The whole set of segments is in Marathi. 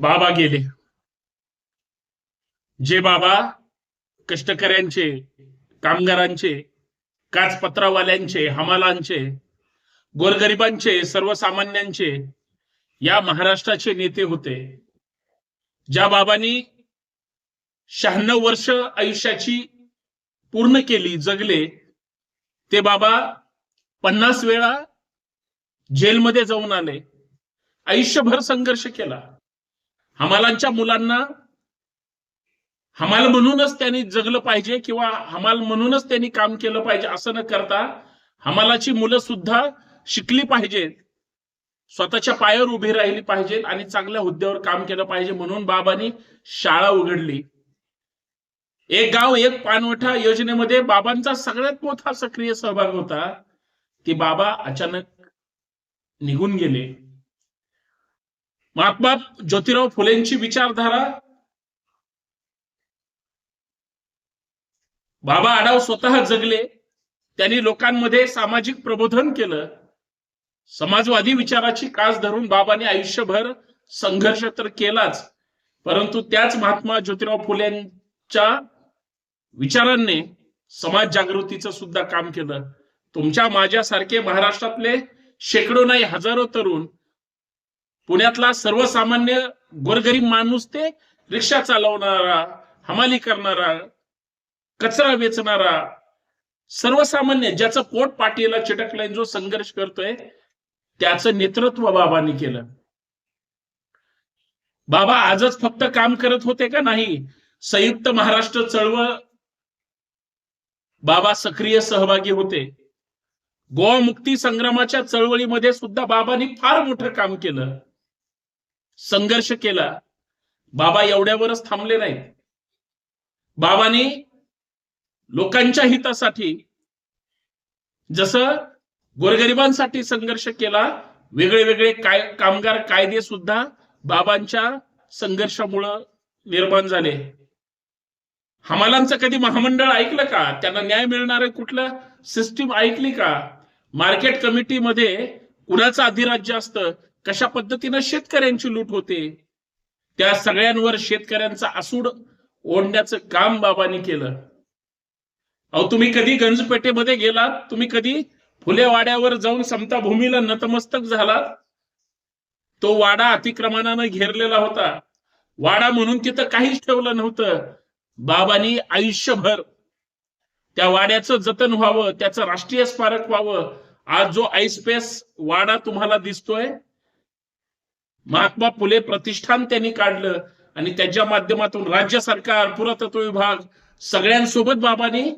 बाबा गेले. जे बाबा कष्टकऱ्यांचे कामगारांचे काचपत्रावाल्यांचे हमालांचे गोरगरिबांचे सर्वसामान्यांचे या महाराष्ट्राचे नेते होते. ज्या बाबांनी शहाण्णव वर्ष आयुष्याची पूर्ण केली जगले ते बाबा पन्नास वेळा जेलमध्ये जाऊन आले. आयुष्यभर संघर्ष केला. हमालांच्या मुलांना हमाल म्हणूनच त्यांनी जगलं पाहिजे किंवा हमाल म्हणूनच त्यांनी काम केलं पाहिजे असं न करता हमालाची मुलं सुद्धा शिकली पाहिजेत स्वतःच्या पायावर उभी राहिली पाहिजेत आणि चांगल्या हुद्द्यावर काम केलं पाहिजे म्हणून बाबांनी शाळा उघडली. एक गाव एक पानवठा योजनेमध्ये बाबांचा सगळ्यात मोठा सक्रिय सहभाग होता. ती बाबा अचानक निघून गेले. महात्मा ज्योतिराव फुलेंची विचारधारा. बाबा आडाव स्वतः जगले. त्यांनी लोकांमध्ये सामाजिक प्रबोधन केलं. समाजवादी विचाराची कास धरून बाबांनी आयुष्यभर संघर्ष तर केलाच. परंतु त्याच महात्मा ज्योतिराव फुलेंच्या विचारांनी समाज जागृतीचं सुद्धा काम केलं. तुमच्या माझ्यासारखे महाराष्ट्रातले शेकडो नाही हजारो तरुण पुण्यातला सर्वसामान्य गोरगरीब माणूस ते रिक्षा चालवणारा हमाली करणारा कचरा वेचणारा सर्वसामान्य ज्याचं पोट पाठीला चिटकलाय जो संघर्ष करतोय त्याचं नेतृत्व बाबांनी केलं. बाबा आजच फक्त काम करत होते का नाही? संयुक्त महाराष्ट्र चळवळ बाबा सक्रिय सहभागी होते. गोवा मुक्ती संग्रामाच्या चळवळीमध्ये सुद्धा बाबांनी फार मोठं काम केलं. संघर्ष केला. बाबा एवढ्यावरच थांबले नाहीत. बाबांनी लोकांच्या हितासाठी जसं गोरगरिबांसाठी संघर्ष केला वेगळे वेगळे काय कामगार कायदे सुद्धा बाबांच्या संघर्षामुळं निर्माण झाले. हमालांचं कधी महामंडळ ऐकलं का? त्यांना न्याय मिळणार कुठलं सिस्टीम ऐकली का? मार्केट कमिटीमध्ये कुणाचं अधिराज्य असतं? कशा पद्धतीनं शेतकऱ्यांची लूट होते? त्या सगळ्यांवर शेतकऱ्यांचा आसूड ओढण्याचं काम बाबांनी केलं. अहो तुम्ही कधी गंजपेठेमध्ये गेलात? तुम्ही कधी फुले वाड्यावर जाऊन समता भूमीला नतमस्तक झालात? तो वाडा अतिक्रमणानं घेरलेला होता. वाडा म्हणून तिथं काहीच ठेवलं नव्हतं. बाबांनी आयुष्यभर त्या वाड्याचं जतन व्हावं त्याचं राष्ट्रीय स्मारक व्हावं. आज जो आयस्पेस वाडा तुम्हाला दिसतोय महात्मा फुले प्रतिष्ठान त्यांनी काढलं आणि त्याच्या माध्यमातून राज्य सरकार पुरातत्व विभाग सगळ्यांसोबत बाबांनी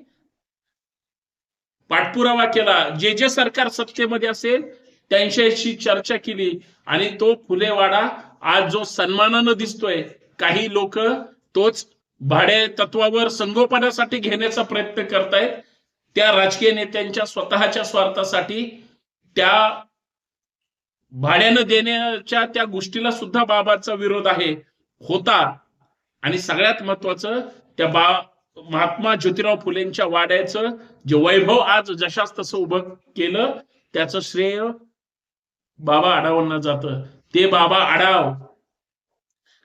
पाठपुरावा केला. जे जे सरकार सत्तेमध्ये असेल त्यांच्याशी चर्चा केली आणि तो फुलेवाडा आज जो सन्मानानं दिसतोय काही लोक तोच भाडे तत्वावर संगोपनासाठी घेण्याचा प्रयत्न करतायत. त्या राजकीय नेत्यांच्या स्वतःच्या स्वार्थासाठी त्या भाड्यानं देण्याच्या त्या गोष्टीला सुद्धा बाबाचा विरोध आहे होता. आणि सगळ्यात महत्वाचं त्या बा महात्मा ज्योतिराव फुलेंच्या वाड्याचं जे वैभव आज जशास तसं उभं केलं त्याचं श्रेय बाबा आढावांना जात. ते बाबा आढाव.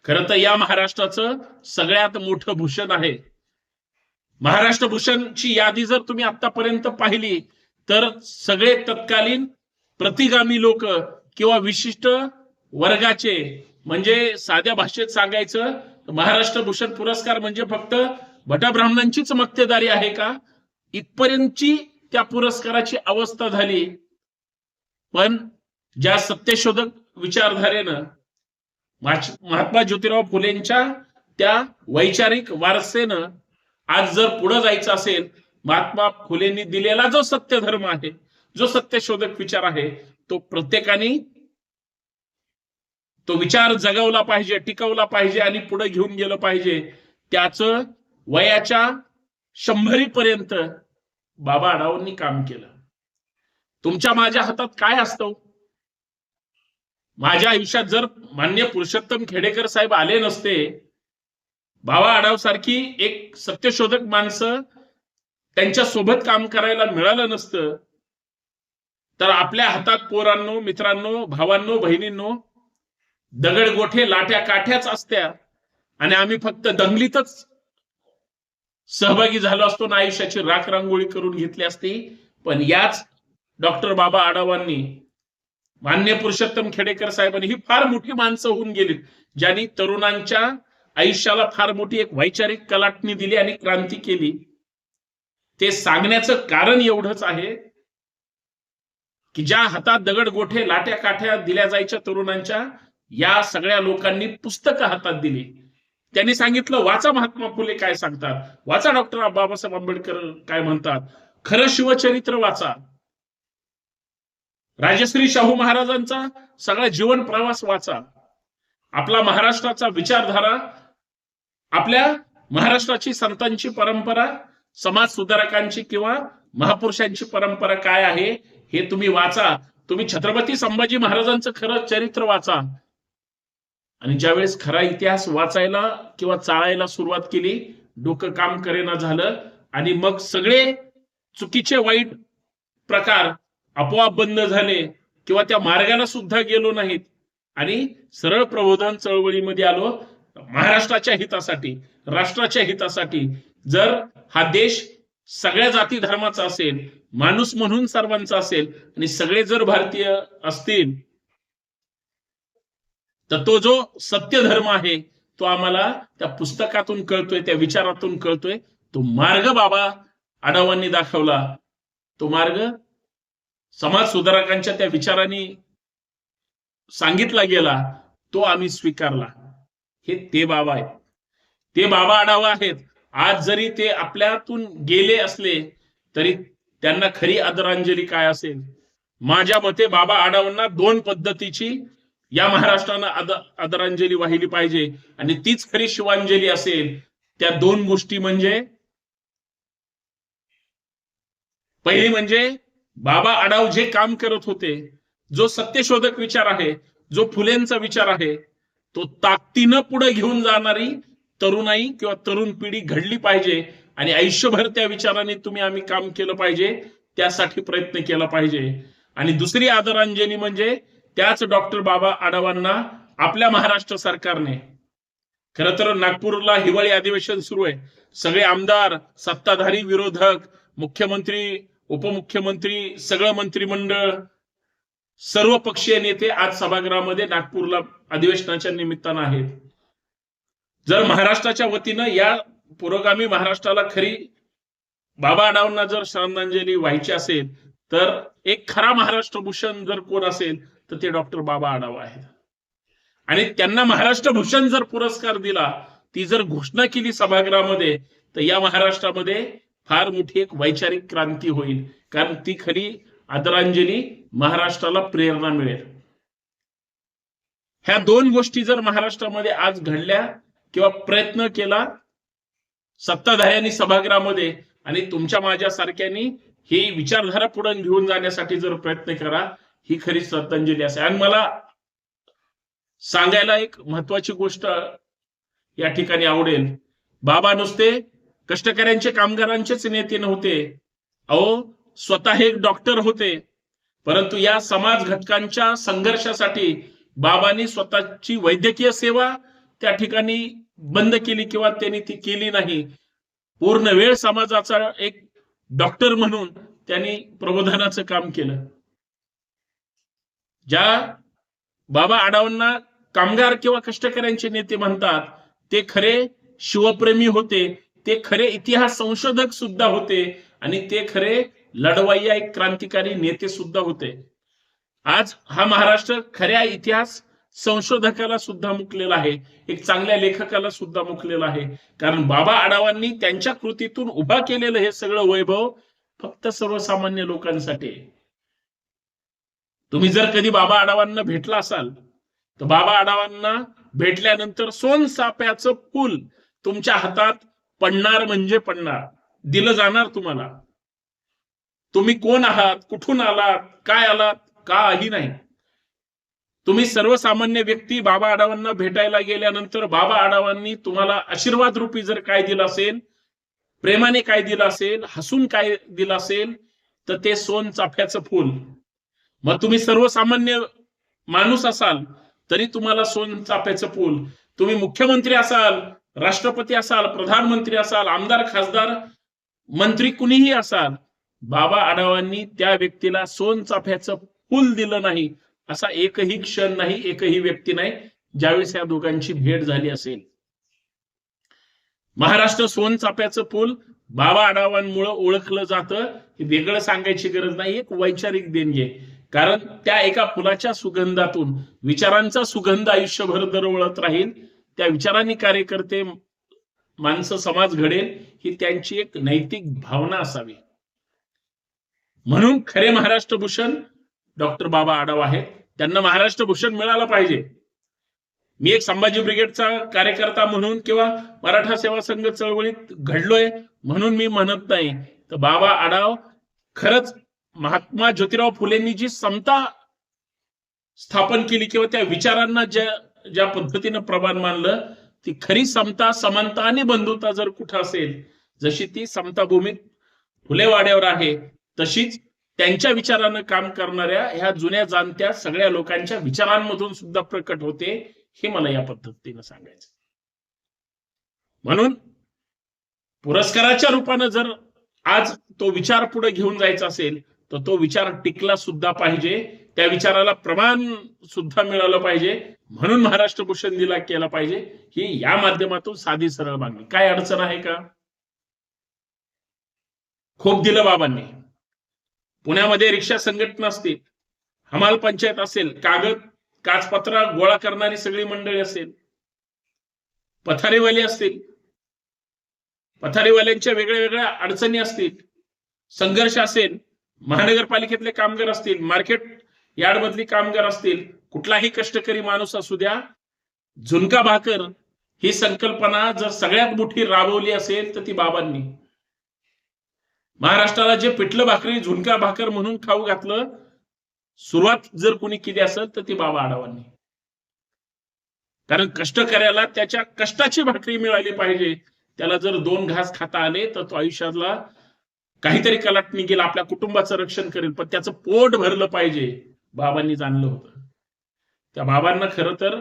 खर तर या महाराष्ट्राचं सगळ्यात मोठं भूषण आहे. महाराष्ट्र भूषणची यादी जर तुम्ही आतापर्यंत पाहिली तर सगळे तत्कालीन प्रतिगामी लोक किंवा विशिष्ट वर्गाचे म्हणजे साध्या भाषेत सांगायचं महाराष्ट्र भूषण पुरस्कार म्हणजे फक्त भटाब्राह्मणांचीच मक्तेदारी आहे का? इथपर्यंतची त्या पुरस्काराची अवस्था झाली. पण ज्या सत्यशोधक विचारधारेनं महात्मा ज्योतिराव फुलेंच्या त्या वैचारिक वारसेनं आज जर पुढे जायचं असेल महात्मा फुलेंनी दिलेला जो सत्य धर्म आहे जो सत्यशोधक विचार आहे तो प्रत्येकाने तो विचार जगवला पाहिजे टिकवला पाहिजे आणि पुढे घेऊन गेलं पाहिजे. त्याचं वयाच्या शंभरी पर्यंत बाबा आढावांनी काम केलं. तुमच्या माझ्या हातात काय असतं? माझ्या आयुष्यात जर मान्य पुरुषोत्तम खेडेकर साहेब आले नसते बाबा आढाव सारखी एक सत्यशोधक माणसं त्यांच्यासोबत काम करायला मिळालं नसतं तर आपल्या हातात पोरांनो मित्रांनो भावांनो बहिणींनो दगड गोठे लाट्या काठ्याच असत्या. आणि आम्ही फक्त दंगलीतच सहभागी झालो असतो ना आयुष्याची राख रांगोळी करून घेतली असती. पण याच डॉक्टर बाबा आढावांनी मान्य पुरुषोत्तम खेडेकर साहेबांनी ही फार मोठी माणसं होऊन गेलीत ज्यांनी तरुणांच्या आयुष्याला फार मोठी एक वैचारिक कलाटणी दिली आणि क्रांती केली. ते सांगण्याचं कारण एवढंच आहे की ज्या हातात दगड गोठे लाट्या काठ्या दिल्या जायच्या तरुणांच्या या सगळ्या लोकांनी पुस्तकं हातात दिली. त्यांनी सांगितलं वाचा महात्मा फुले काय सांगतात? वाचा डॉक्टर बाबासाहेब आंबेडकर काय म्हणतात? खरं शिवचरित्र वाचा. राजश्री शाहू महाराजांचा सगळा जीवन प्रवास वाचा. आपला महाराष्ट्राचा विचारधारा आपल्या महाराष्ट्राची संतांची परंपरा समाज सुधारकांची किंवा महापुरुषांची परंपरा काय आहे हे तुम्ही वाचा. तुम्ही छत्रपती संभाजी महाराजांचं खरं चरित्र वाचा. आणि ज्यावेळेस खरा इतिहास वाचायला किंवा चाळायला सुरुवात केली डोकं काम करेना झालं आणि मग सगळे चुकीचे वाईट प्रकार आपोआप बंद झाले किंवा त्या मार्गाला सुद्धा गेलो नाहीत आणि सरळ प्रबोधन चळवळीमध्ये आलो महाराष्ट्राच्या हितासाठी राष्ट्राच्या हितासाठी. जर हा देश सगळ्या जाती धर्माचा असेल माणूस म्हणून सर्वांचा असेल आणि सगळे जर भारतीय असतील तर तो जो सत्य धर्म आहे तो आम्हाला त्या पुस्तकातून कळतोय त्या विचारातून कळतोय. तो मार्ग बाबा आढावांनी दाखवला. तो मार्ग समाज सुधारकांच्या त्या विचारांनी सांगितला गेला तो आम्ही स्वीकारला. हे ते बाबा आहेत. ते बाबा आढावा आहेत. आज जरी ते आपल्यातून गेले असले तरी त्यांना खरी आदरांजली काय असेल? माझ्या मते बाबा आढावांना दोन पद्धतीची या महाराष्ट्रानं आद आदरांजली वाहिली पाहिजे. आणि तीच खरी शिवांजली असेल त्या दोन गोष्टी म्हणजे पहिली म्हणजे बाबा आडाव जे काम करत होते जो सत्यशोधक विचार आहे जो फुलेंचा विचार आहे तो ताकदीनं पुढे घेऊन जाणारी तरुणाई किंवा तरुण पिढी घडली पाहिजे. आणि आयुष्यभर त्या विचाराने तुम्ही आम्ही काम केलं पाहिजे त्यासाठी प्रयत्न केला पाहिजे. आणि दुसरी आदरांजली म्हणजे त्याच डॉक्टर बाबा आढावांना आपल्या महाराष्ट्र सरकारने खर तर नागपूरला हिवाळी अधिवेशन सुरू आहे. सगळे आमदार सत्ताधारी विरोधक मुख्यमंत्री उपमुख्यमंत्री सगळं मंत्रिमंडळ सर्व पक्षीय नेते आज सभागृहामध्ये नागपूरला अधिवेशनाच्या निमित्तानं आहेत. जर महाराष्ट्राच्या वतीनं या पुरोगामी महाराष्ट्राला खरी बाबा आढावांना जर श्रद्धांजली व्हायची असेल तर एक खरा महाराष्ट्र भूषण जर कोण असेल तर ते डॉक्टर बाबा आढावा आहेत. आणि त्यांना महाराष्ट्र भूषण जर पुरस्कार दिला ती जर घोषणा केली सभागृहामध्ये तर या महाराष्ट्रामध्ये फार मोठी एक वैचारिक क्रांती होईल. कारण ती खरी आदरांजली महाराष्ट्राला प्रेरणा मिळेल. ह्या दोन गोष्टी जर महाराष्ट्रामध्ये आज घडल्या किंवा प्रयत्न केला सत्ताधाऱ्यांनी सभागृहामध्ये आणि तुमच्या माझ्यासारख्यांनी ही विचारधारा पुढे घेऊन जाण्यासाठी जर प्रयत्न करा ही खरी श्रद्धांजली असे. आणि मला सांगायला एक महत्वाची गोष्ट या ठिकाणी आवडेल. बाबा नुसते कष्टकऱ्यांचे कामगारांचेच नेते नव्हते. अहो स्वतः हे एक डॉक्टर होते. परंतु या समाज घटकांच्या संघर्षासाठी बाबांनी स्वतःची वैद्यकीय सेवा त्या ठिकाणी बंद केली किंवा त्यांनी ती केली नाही. पूर्ण वेळ समाजाचा एक डॉक्टर म्हणून त्यांनी प्रबोधनाचं काम केलं. ज्या बाबा आडावांना कामगार किंवा कष्टकऱ्यांचे नेते म्हणतात ते खरे शिवप्रेमी होते ते खरे इतिहास संशोधक सुद्धा होते आणि ते खरे लढवय्या एक क्रांतिकारी नेते सुद्धा होते. आज हा महाराष्ट्र खऱ्या इतिहास संशोधकाला सुद्धा मुकलेला आहे एक चांगल्या लेखकाला सुद्धा मुकलेला आहे. कारण बाबा आडावांनी त्यांच्या कृतीतून उभा केलेलं हे सगळं वैभव फक्त सर्वसामान्य लोकांसाठी आहे. तुम्ही जर कधी बाबा आडावांना भेटला असाल तर बाबा आडावांना भेटल्यानंतर सोन साप्याचं फूल तुमच्या हातात पडणार म्हणजे पडणार दिलं जाणार तुम्हाला. तुम्ही कोण आहात कुठून आलात काय आलात काही नाही. तुम्ही सर्वसामान्य व्यक्ती बाबा आडावांना भेटायला गेल्यानंतर बाबा आडावांनी तुम्हाला आशीर्वाद रूपी जर काय दिलं असेल प्रेमाने काय दिलं असेल हसून काय दिलं असेल तर ते सोन चाफ्याचं फूल. मग तुम्ही सर्वसामान्य माणूस असाल तरी तुम्हाला सोनचाफ्याचं पूल. तुम्ही मुख्यमंत्री असाल राष्ट्रपती असाल प्रधानमंत्री असाल आमदार खासदार मंत्री कुणीही असाल बाबा आढावांनी त्या व्यक्तीला सोन चाफ्याचं दिलं नाही. असा एकही क्षण नाही एकही व्यक्ती नाही ज्यावेळेस या दोघांची भेट झाली असेल. महाराष्ट्र सोन चाफ्याचं पूल बाबा आढावांमुळे ओळखलं जातं. हे वेगळं सांगायची गरज नाही एक वैचारिक देणगी आहे. कारण त्या एका फुलाच्या सुगंधातून विचारांचा सुगंध आयुष्यभर दरवळत राहील. त्या विचारांनी कार्यकर्ते माणसं समाज घडेल ही त्यांची एक नैतिक भावना असावी. म्हणून खरे महाराष्ट्र भूषण डॉक्टर बाबा आढाव आहेत. त्यांना महाराष्ट्र भूषण मिळालं पाहिजे. मी एक संभाजी ब्रिगेडचा कार्यकर्ता म्हणून किंवा मराठा सेवा संघ चळवळीत घडलोय म्हणून मी म्हणत नाही. तर बाबा आढाव खरंच महात्मा ज्योतिराव फुलेंनी जी समता स्थापन केली किंवा त्या विचारांना ज्या ज्या पद्धतीनं प्रमाण मानलं ती खरी समता समानता आणि बंधुता जर कुठं असेल जशी ती समता भूमीत फुलेवाड्यावर आहे तशीच त्यांच्या विचारानं काम करणाऱ्या ह्या जुन्या जाणत्या सगळ्या लोकांच्या विचारांमधून सुद्धा प्रकट होते हे मला या पद्धतीनं सांगायचं. म्हणून पुरस्काराच्या रूपानं जर आज तो विचार पुढे घेऊन जायचा असेल तर तो विचार टिकला सुद्धा पाहिजे. त्या विचाराला प्रमाण सुद्धा मिळालं पाहिजे. म्हणून महाराष्ट्र भूषण दिला केला पाहिजे. ही या माध्यमातून साधी सरळ मागणी. काय अडचण आहे का? खूप दिलं बाबांनी. पुण्यामध्ये रिक्षा संघटना असतील हमाल पंचायत असेल कागद काचपत्रा गोळा करणारी सगळी मंडळी असेल पथारीवाले असतील पथारीवाल्यांच्या वेगळ्या वेगळ्या अडचणी असतील संघर्ष असेल महानगरपालिकेतले कामगार असतील मार्केट यार्ड मधली कामगार असतील कुठलाही कष्टकरी माणूस असू द्या झुणका भाकर ही संकल्पना जर सगळ्यात मोठी राबवली असेल तर ती बाबांनी. महाराष्ट्राला जे पिठलं भाकरी झुणका भाकर म्हणून खाऊ घातलं सुरुवात जर कोणी केली असेल तर ती बाबा आढावांनी कारण कष्टकऱ्याला त्याच्या कष्टाची भाकरी मिळाली पाहिजे त्याला जर दोन घास खाता आले तर तो आयुष्यातला काहीतरी कलाट निघेल आपल्या कुटुंबाचं रक्षण करेल पण त्याचं पोट भरलं पाहिजे बाबांनी जाणलं होतं. त्या बाबांना खर तर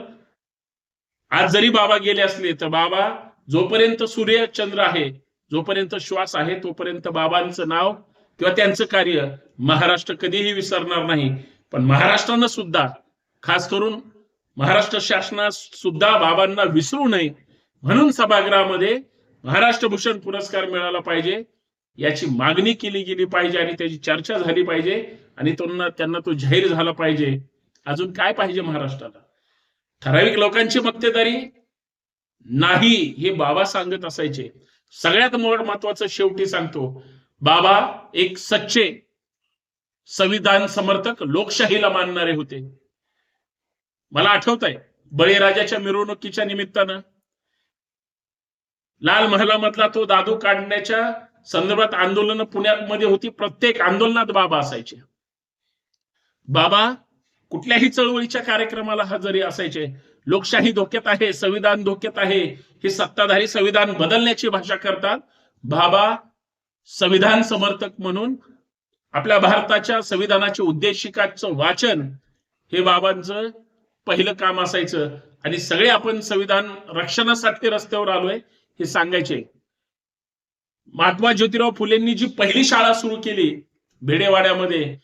आज जरी बाबा गेले असले तर बाबा जोपर्यंत सूर्य चंद्र आहे जोपर्यंत श्वास आहे तोपर्यंत बाबांचं नाव किंवा त्यांचं कार्य महाराष्ट्र कधीही विसरणार नाही. पण महाराष्ट्रानं सुद्धा खास करून महाराष्ट्र शासना सुद्धा बाबांना विसरू नये म्हणून सभागृहामध्ये महाराष्ट्र भूषण पुरस्कार मिळाला पाहिजे. याची मागणी केली गेली पाहिजे आणि त्याची चर्चा झाली पाहिजे आणि त्यांना त्यांना तो जाहीर झाला पाहिजे. अजून काय पाहिजे महाराष्ट्राला? ठराविक लोकांची मक्तेदारी नाही हे बाबा सांगत असायचे. सगळ्यात महत्वाचं शेवटी सांगतो. बाबा एक सच्चे संविधान समर्थक लोकशाहीला मानणारे होते. मला आठवत आहे बळीराजाच्या मिरवणुकीच्या निमित्तानं लाल महालामधला तो दादू काढण्याच्या संदर्भात आंदोलन पुण्यात मध्ये होती. प्रत्येक आंदोलनात बाबा असायचे. बाबा कुठल्याही चळवळीच्या कार्यक्रमाला हजेरी असायचे. लोकशाही धोक्यात आहे संविधान धोक्यात आहे. हे सत्ताधारी संविधान बदलण्याची भाषा करतात. बाबा संविधान समर्थक म्हणून आपल्या भारताच्या संविधानाच्या उद्देशिकाचं वाचन हे बाबांचं पहिलं काम असायचं. आणि सगळे आपण संविधान रक्षणासाठी रस्त्यावर आलोय हे सांगायचे. महात्मा ज्योतिराव फुलेंनी जी पहिली शाळा सुरू केली भेडेवाड्यामध्ये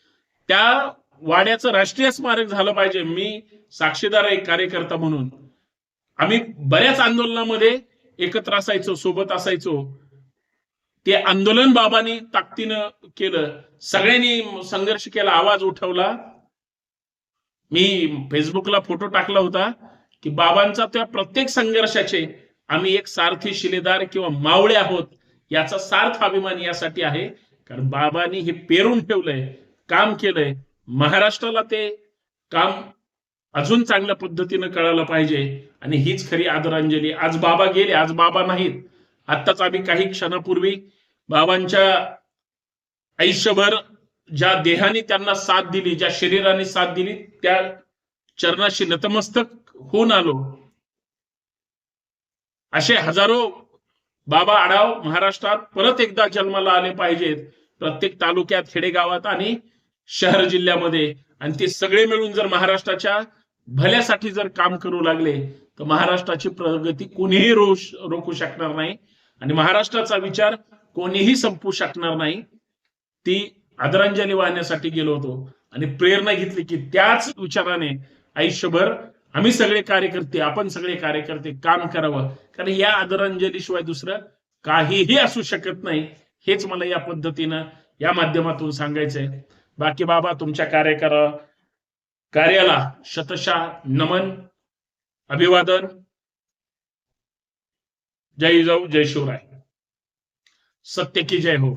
त्या वाड्याचं राष्ट्रीय स्मारक झालं पाहिजे. मी साक्षीदार एक कार्यकर्ता म्हणून. आम्ही बऱ्याच आंदोलनामध्ये एकत्र असायचो सोबत असायचो. ते आंदोलन बाबांनी ताकदीनं केलं. सगळ्यांनी संघर्ष केला आवाज उठवला. मी फेसबुकला फोटो टाकला होता की बाबांचा त्या प्रत्येक संघर्षाचे आम्ही एक सारथी शिलेदार किंवा मावळे आहोत. याचा सार्थ अभिमान यासाठी आहे. कारण बाबांनी हे पेरून ठेवलंय काम केलंय. महाराष्ट्राला ते काम अजून चांगल्या पद्धतीनं कळायला पाहिजे. आणि हीच खरी आदरांजली. आज बाबा गेले आज बाबा नाहीत. आत्ताच आम्ही काही क्षणापूर्वी बाबांच्या आयुष्यभर ज्या देहाने त्यांना साथ दिली ज्या शरीराने साथ दिली त्या चरणाशी नतमस्तक होऊन आलो. असे हजारो बाबा आढाव महाराष्ट्रात परत एकदा जन्माला आले पाहिजेत. प्रत्येक तालुक्यात खेडेगावात आणि शहर जिल्ह्यामध्ये. आणि ते सगळे मिळून जर महाराष्ट्राच्या भल्यासाठी जर काम करू लागले तर महाराष्ट्राची प्रगती कोणीही रोखू शकणार नाही. आणि महाराष्ट्राचा विचार कोणीही संपू शकणार नाही. ती आदरांजली वाहण्यासाठी गेलो होतो. आणि प्रेरणा घेतली की त्याच विचाराने आयुष्यभर आम्ही सगळे कार्यकर्ते आपण सगळे कार्यकर्ते काम करावं. कारण या आदरांजलीशिवाय दुसरं काहीही असू शकत नाही. हेच मला या पद्धतीनं या माध्यमातून सांगायचंय. बाकी बाबा तुमच्या कार्यकर कार्याला शतशा नमन अभिवादन. जय जाऊ जय शिवराय. सत्य की जय हो.